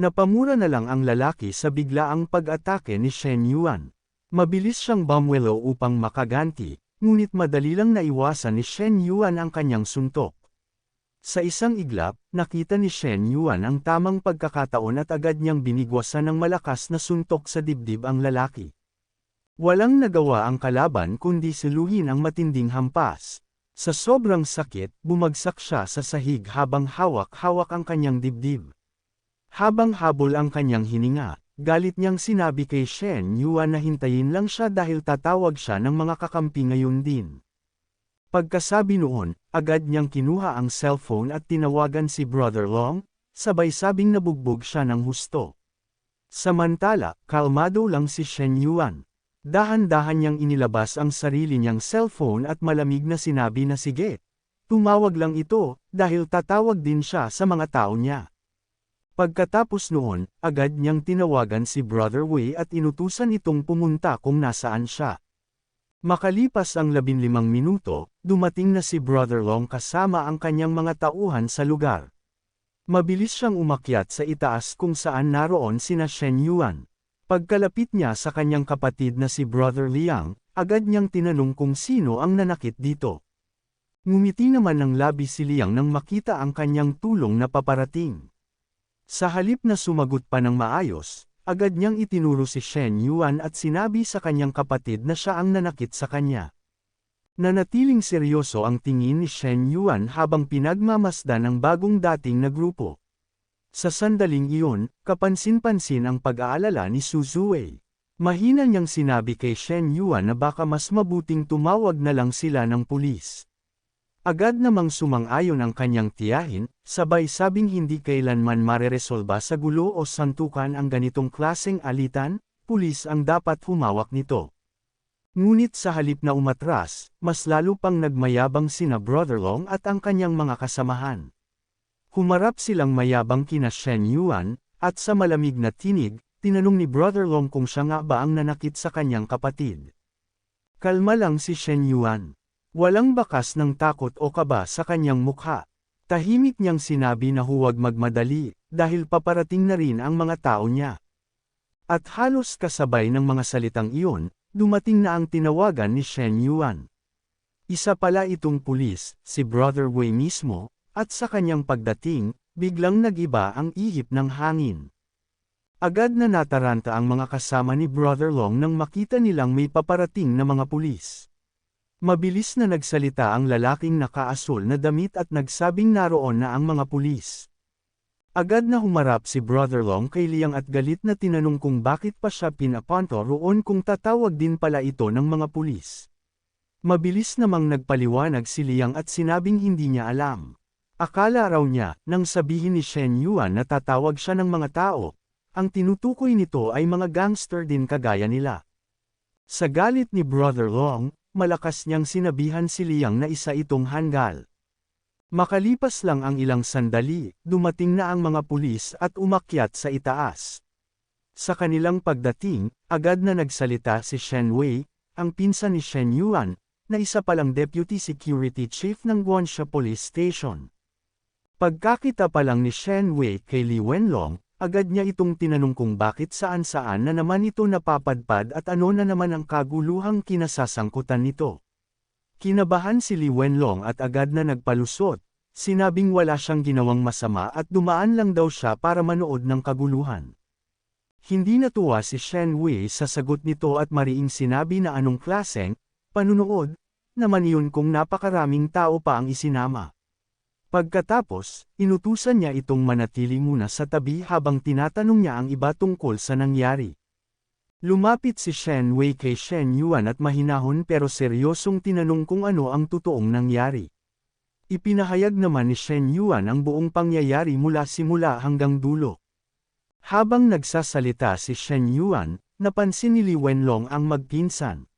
Napamura na lang ang lalaki sa biglaang pag-atake ni Shen Yuan. Mabilis siyang bumwelo upang makaganti, ngunit madali lang naiwasan ni Shen Yuan ang kanyang suntok. Sa isang iglap, nakita ni Shen Yuan ang tamang pagkakataon at agad niyang binigwasan ng malakas na suntok sa dibdib ang lalaki. Walang nagawa ang kalaban kundi siluhin ang matinding hampas. Sa sobrang sakit, bumagsak siya sa sahig habang hawak-hawak ang kanyang dibdib. Habang habol ang kanyang hininga, galit niyang sinabi kay Shen Yuan na hintayin lang siya dahil tatawag siya ng mga kakampi ngayon din. Pagkasabi noon, agad niyang kinuha ang cellphone at tinawagan si Brother Long, sabay sabing nabugbog siya ng husto. Samantala, kalmado lang si Shen Yuan. Dahan-dahan niyang inilabas ang sarili niyang cellphone at malamig na sinabi na sige. Tumawag lang ito, dahil tatawag din siya sa mga tao niya. Pagkatapos noon, agad niyang tinawagan si Brother Wei at inutusan itong pumunta kung nasaan siya. Makalipas ang labinlimang minuto, dumating na si Brother Long kasama ang kanyang mga tauhan sa lugar. Mabilis siyang umakyat sa itaas kung saan naroon sina Shen Yuan. Pagkalapit niya sa kanyang kapatid na si Brother Liang, agad niyang tinanong kung sino ang nanakit dito. Ngumiti naman ng labi si Liang nang makita ang kanyang tulong na paparating. Sa halip na sumagot pa ng maayos, agad niyang itinuro si Shen Yuan at sinabi sa kanyang kapatid na siya ang nanakit sa kanya. Nanatiling seryoso ang tingin ni Shen Yuan habang pinagmamasdan ang bagong dating na grupo. Sa sandaling iyon, kapansin-pansin ang pag-aalala ni Su Zuwei. Mahina niyang sinabi kay Shen Yuan na baka mas mabuting tumawag na lang sila ng pulis. Agad namang sumang-ayon ang kanyang tiyahin, sabay sabing hindi kailanman mareresolba sa gulo o santukan ang ganitong klaseng alitan, pulis ang dapat humawak nito. Ngunit sa halip na umatras, mas lalo pang nagmayabang sina Brother Long at ang kanyang mga kasamahan. Humarap silang mayabang kina Shen Yuan, at sa malamig na tinig, tinanong ni Brother Long kung siya nga ba ang nanakit sa kanyang kapatid. Kalma lang si Shen Yuan. Walang bakas ng takot o kaba sa kanyang mukha. Tahimik niyang sinabi na huwag magmadali, dahil paparating na rin ang mga tao niya. At halos kasabay ng mga salitang iyon, dumating na ang tinawagan ni Shen Yuan. Isa pala itong pulis, si Brother Wei mismo, at sa kanyang pagdating, biglang nagiba ang ihip ng hangin. Agad na nataranta ang mga kasama ni Brother Long nang makita nilang may paparating na mga pulis. Mabilis na nagsalita ang lalaking nakaasul na damit at nagsabing naroon na ang mga pulis. Agad na humarap si Brother Long kay Liang at galit na tinanong kung bakit pa siya pinapanto roon kung tatawag din pala ito ng mga pulis. Mabilis namang nagpaliwanag si Liang at sinabing hindi niya alam. Akala raw niya, nang sabihin ni Shen Yuan na tatawag siya ng mga tao, ang tinutukoy nito ay mga gangster din kagaya nila. Sa galit ni Brother Long, malakas niyang sinabihan si Liang na isa itong hanggal. Makalipas lang ang ilang sandali, dumating na ang mga pulis at umakyat sa itaas. Sa kanilang pagdating, agad na nagsalita si Shen Wei, ang pinsan ni Shen Yuan, na isa palang Deputy Security Chief ng Guansha Police Station. Pagkakita pa lang ni Shen Wei kay Li Wenlong, Agad niya itong tinanong kung bakit saan-saan na naman ito napapadpad at ano na naman ang kaguluhang kinasasangkutan nito. Kinabahan si Li Wenlong at agad na nagpalusot, sinabing wala siyang ginawang masama at dumaan lang daw siya para manood ng kaguluhan. Hindi natuwa si Shen Wei sa sagot nito at mariing sinabi na anong klaseng, panunood, naman iyon kung napakaraming tao pa ang isinama. Pagkatapos, inutusan niya itong manatili muna sa tabi habang tinatanong niya ang iba tungkol sa nangyari. Lumapit si Shen Wei kay Shen Yuan at mahinahon pero seryosong tinanong kung ano ang totoong nangyari. Ipinahayag naman ni Shen Yuan ang buong pangyayari mula simula hanggang dulo. Habang nagsasalita si Shen Yuan, napansin ni Li Wenlong ang magpinsan.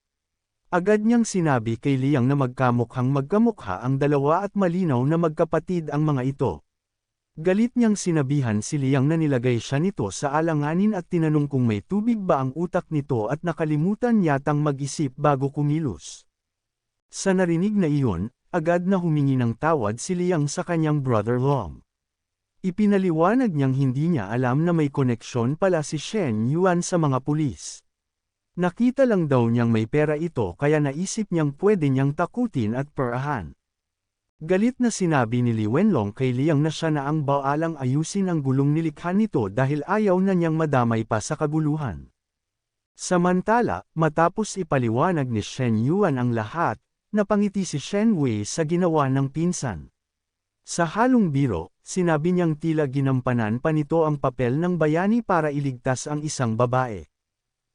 Agad niyang sinabi kay Liang na magkamukhang magkamukha ang dalawa at malinaw na magkapatid ang mga ito. Galit niyang sinabihan si Liang na nilagay siya nito sa alanganin at tinanong kung may tubig ba ang utak nito at nakalimutan yatang mag-isip bago kumilos. Sa narinig na iyon, agad na humingi ng tawad si Liang sa kanyang brother Long. Ipinaliwanag niyang hindi niya alam na may koneksyon pala si Shen Yuan sa mga pulis. Nakita lang daw niyang may pera ito kaya naisip niyang pwede niyang takutin at perahan. Galit na sinabi ni Li Wenlong kay Liang na siya na ang baalang ayusin ang gulong nilikha nito dahil ayaw na niyang madamay pa sa kaguluhan. Samantala, matapos ipaliwanag ni Shen Yuan ang lahat, napangiti si Shen Wei sa ginawa ng pinsan. Sa halong biro, sinabi niyang tila ginampanan pa nito ang papel ng bayani para iligtas ang isang babae.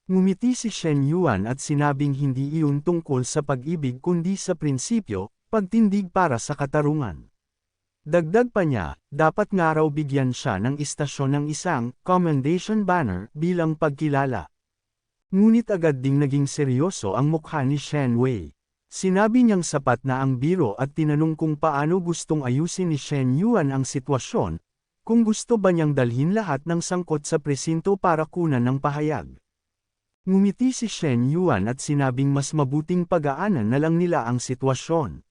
Ngumiti si Shen Yuan at sinabing hindi iyon tungkol sa pag-ibig kundi sa prinsipyo, pagtindig para sa katarungan. Dagdag pa niya, dapat nga raw bigyan siya ng istasyon ng isang commendation banner bilang pagkilala. Ngunit agad ding naging seryoso ang mukha ni Shen Wei. Sinabi niyang sapat na ang biro at tinanong kung paano gustong ayusin ni Shen Yuan ang sitwasyon, kung gusto ba niyang dalhin lahat ng sangkot sa presinto para kunan ng pahayag. Ngumiti si Shen Yuan at sinabing mas mabuting pagaanan na lang nila ang sitwasyon.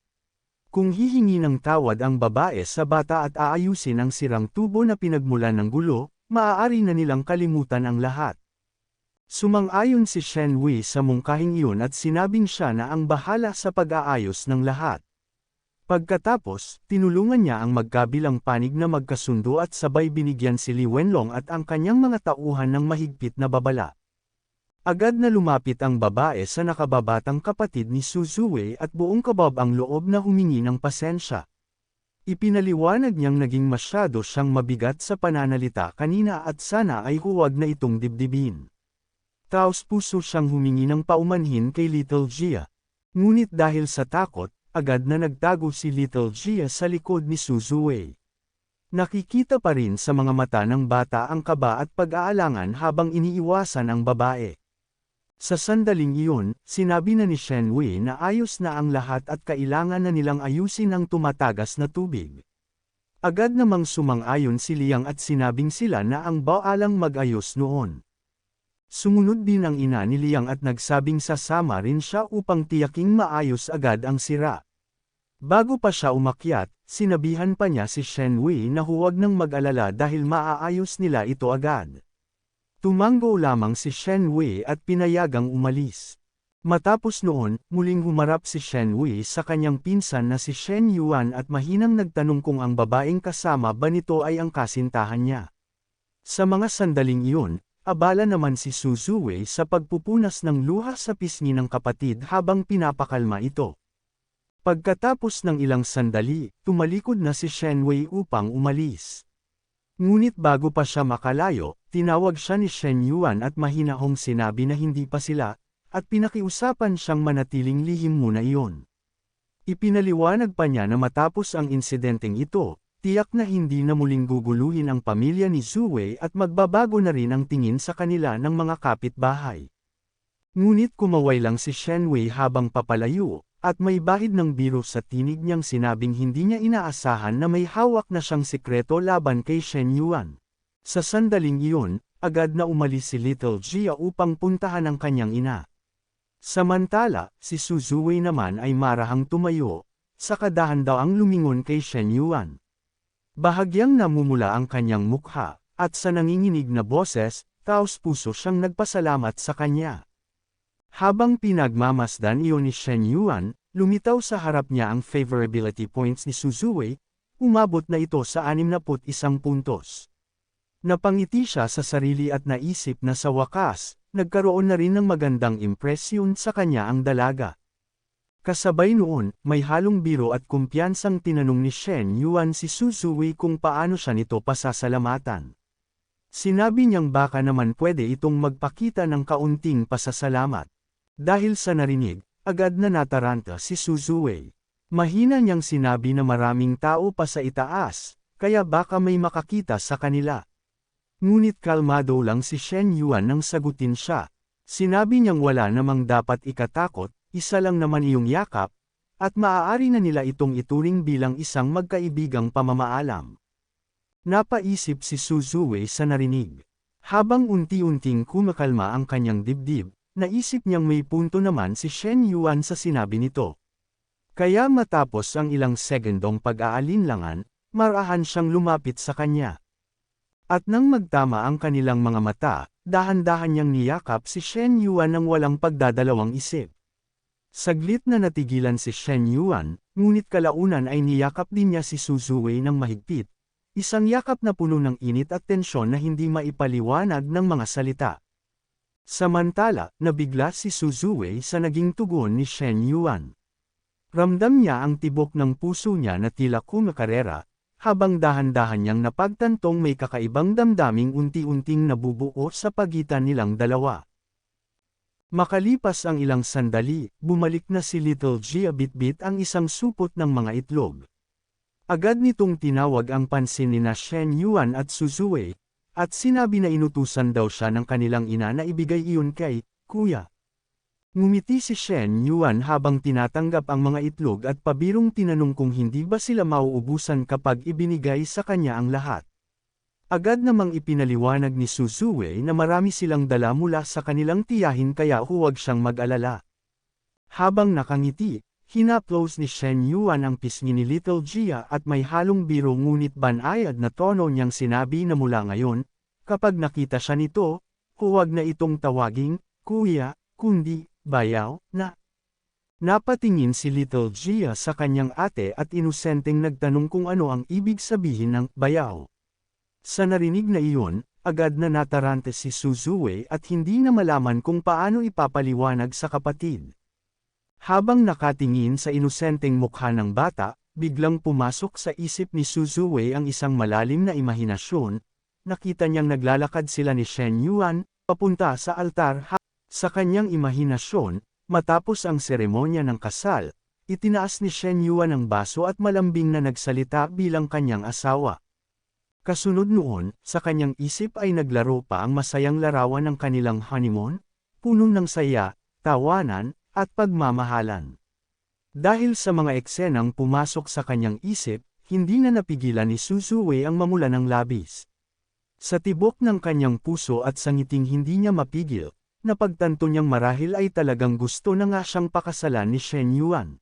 Kung hihingi ng tawad ang babae sa bata at aayusin ang sirang tubo na pinagmulan ng gulo, maaari na nilang kalimutan ang lahat. Sumang-ayon si Shen Wei sa mungkahing iyon at sinabing siya na ang bahala sa pag-aayos ng lahat. Pagkatapos, tinulungan niya ang magkabilang panig na magkasundo at sabay binigyan si Li Wenlong at ang kanyang mga tauhan ng mahigpit na babala. Agad na lumapit ang babae sa nakababatang kapatid ni Su Zue at buong kabab ang loob na humingi ng pasensya. Ipinaliwanag niyang naging masyado siyang mabigat sa pananalita kanina at sana ay huwag na itong dibdibin. Taos puso siyang humingi ng paumanhin kay Little Gia. Ngunit dahil sa takot, agad na nagtago si Little Gia sa likod ni Suzuwei. Nakikita pa rin sa mga mata ng bata ang kaba at pag-aalangan habang iniiwasan ang babae. Sa sandaling iyon, sinabi na ni Shen Wei na ayos na ang lahat at kailangan na nilang ayusin ang tumatagas na tubig. Agad namang sumang-ayon si Liang at sinabing sila na ang baalang mag-ayos noon. Sumunod din ang ina ni Liang at nagsabing sasama rin siya upang tiyaking maayos agad ang sira. Bago pa siya umakyat, sinabihan pa niya si Shen Wei na huwag nang mag-alala dahil maaayos nila ito agad. Tumanggo lamang si Shen Wei at pinayagang umalis. Matapos noon, muling humarap si Shen Wei sa kanyang pinsan na si Shen Yuan at mahinang nagtanong kung ang babaeng kasama ba nito ay ang kasintahan niya. Sa mga sandaling iyon, Abala naman si Suzuwe sa pagpupunas ng luha sa pisngi ng kapatid habang pinapakalma ito. Pagkatapos ng ilang sandali, tumalikod na si Shenwei upang umalis. Ngunit bago pa siya makalayo, tinawag siya ni Shen Yuan at mahinahong sinabi na hindi pa sila, at pinakiusapan siyang manatiling lihim muna iyon. Ipinaliwanag pa niya na matapos ang insidenteng ito, Tiyak na hindi na muling guguluhin ang pamilya ni Zue at magbabago na rin ang tingin sa kanila ng mga kapitbahay. Ngunit kumaway lang si Shenwei habang papalayo, at may bahid ng biro sa tinig niyang sinabing hindi niya inaasahan na may hawak na siyang sikreto laban kay Shen Yuan. Sa sandaling iyon, agad na umalis si Little Jia upang puntahan ang kanyang ina. Samantala, si Suzue naman ay marahang tumayo, sa kadahan daw ang lumingon kay Shen Yuan. Bahagyang namumula ang kanyang mukha, at sa nanginginig na boses, taos puso siyang nagpasalamat sa kanya. Habang pinagmamasdan iyon ni Shen Yuan, lumitaw sa harap niya ang favorability points ni Suzue, umabot na ito sa 61 puntos. Napangiti siya sa sarili at naisip na sa wakas, nagkaroon na rin ng magandang impresyon sa kanya ang dalaga. Kasabay noon, may halong biro at kumpiyansang tinanong ni Shen Yuan si Susui kung paano siya nito pasasalamatan. Sinabi niyang baka naman pwede itong magpakita ng kaunting pasasalamat. Dahil sa narinig, agad na nataranta si Suzue. Mahina niyang sinabi na maraming tao pa sa itaas, kaya baka may makakita sa kanila. Ngunit kalmado lang si Shen Yuan nang sagutin siya. Sinabi niyang wala namang dapat ikatakot, isa lang naman iyong yakap, at maaari na nila itong ituring bilang isang magkaibigang pamamaalam. Napaisip si Suzue sa narinig. Habang unti-unting kumakalma ang kanyang dibdib, naisip niyang may punto naman si Shen Yuan sa sinabi nito. Kaya matapos ang ilang segundong pag-aalinlangan, marahan siyang lumapit sa kanya. At nang magtama ang kanilang mga mata, dahan-dahan niyang niyakap si Shen Yuan ng walang pagdadalawang isip. Saglit na natigilan si Shen Yuan, ngunit kalaunan ay niyakap din niya si Su Zuwei ng mahigpit. Isang yakap na puno ng init at tensyon na hindi maipaliwanag ng mga salita. Samantala, nabigla si Su Zuwei sa naging tugon ni Shen Yuan. Ramdam niya ang tibok ng puso niya na tila kumakarera, habang dahan-dahan niyang napagtantong may kakaibang damdaming unti-unting nabubuo sa pagitan nilang dalawa. Makalipas ang ilang sandali, bumalik na si Little Gia bitbit ang isang supot ng mga itlog. Agad nitong tinawag ang pansin ni na Shen Yuan at Suzue, at sinabi na inutusan daw siya ng kanilang ina na ibigay iyon kay, Kuya. Ngumiti si Shen Yuan habang tinatanggap ang mga itlog at pabirong tinanong kung hindi ba sila mauubusan kapag ibinigay sa kanya ang lahat. Agad namang ipinaliwanag ni Suzue na marami silang dala mula sa kanilang tiyahin kaya huwag siyang mag-alala. Habang nakangiti, hinaplos ni Shen Yuan ang pisngi ni Little Gia at may halong biro ngunit banayad na tono niyang sinabi na mula ngayon, kapag nakita siya nito, huwag na itong tawaging, kuya, kundi, bayaw, na. Napatingin si Little Gia sa kanyang ate at inosenteng nagtanong kung ano ang ibig sabihin ng bayaw. Sa narinig na iyon, agad na natarante si Suzue at hindi na malaman kung paano ipapaliwanag sa kapatid. Habang nakatingin sa inosenteng mukha ng bata, biglang pumasok sa isip ni Suzue ang isang malalim na imahinasyon, nakita niyang naglalakad sila ni Shen Yuan, papunta sa altar sa kanyang imahinasyon, matapos ang seremonya ng kasal, itinaas ni Shen Yuan ang baso at malambing na nagsalita bilang kanyang asawa. Kasunod noon, sa kanyang isip ay naglaro pa ang masayang larawan ng kanilang honeymoon, punong ng saya, tawanan, at pagmamahalan. Dahil sa mga eksenang pumasok sa kanyang isip, hindi na napigilan ni Susue ang mamula ng labis. Sa tibok ng kanyang puso at sa ngiting hindi niya mapigil, napagtanto niyang marahil ay talagang gusto na nga siyang pakasalan ni Shen Yuan.